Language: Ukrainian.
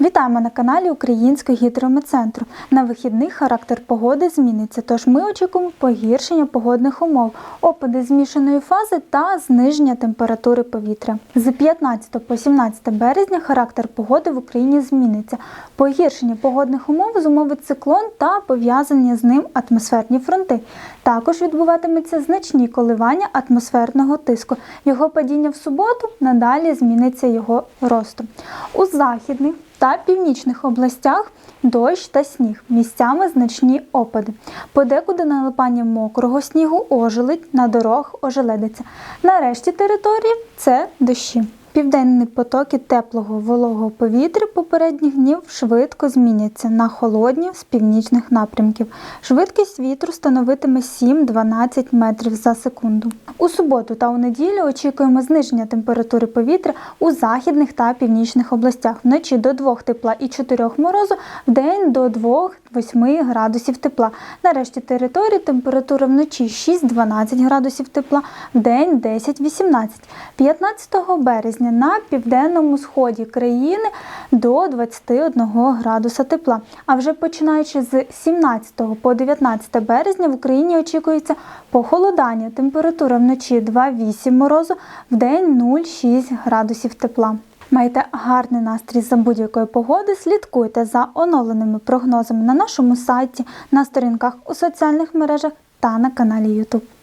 Вітаємо на каналі Українського гідрометцентру. На вихідних характер погоди зміниться, тож ми очікуємо погіршення погодних умов, опади змішаної фази та зниження температури повітря. З 15 по 17 березня характер погоди в Україні зміниться. Погіршення погодних умов зумовить циклон та пов'язані з ним атмосферні фронти. Також відбуватиметься значні коливання атмосферного тиску. Його падіння в суботу надалі зміниться його ростом. У західних та північних областях дощ та сніг, місцями значні опади. Подекуди налипання мокрого снігу ожеледь, на дорогах ожеледиться. Нарешті території це дощі. Південні потоки теплого вологого повітря попередніх днів швидко зміняться на холодні з північних напрямків. Швидкість вітру становитиме 7-12 метрів за секунду. У суботу та у неділю очікуємо зниження температури повітря у західних та північних областях. Вночі до 2 тепла і 4 морозу, вдень до 2-8 градусів тепла. На решті території температура вночі 6-12 градусів тепла, вдень 10-18. 15 березня на південному сході країни до 21 градуса тепла. А вже починаючи з 17 по 19 березня в Україні очікується похолодання. Температура вночі 2,8 морозу, вдень 0,6 градусів тепла. Майте гарний настрій за будь-якої погоди. Слідкуйте за оновленими прогнозами на нашому сайті, на сторінках у соціальних мережах та на каналі YouTube.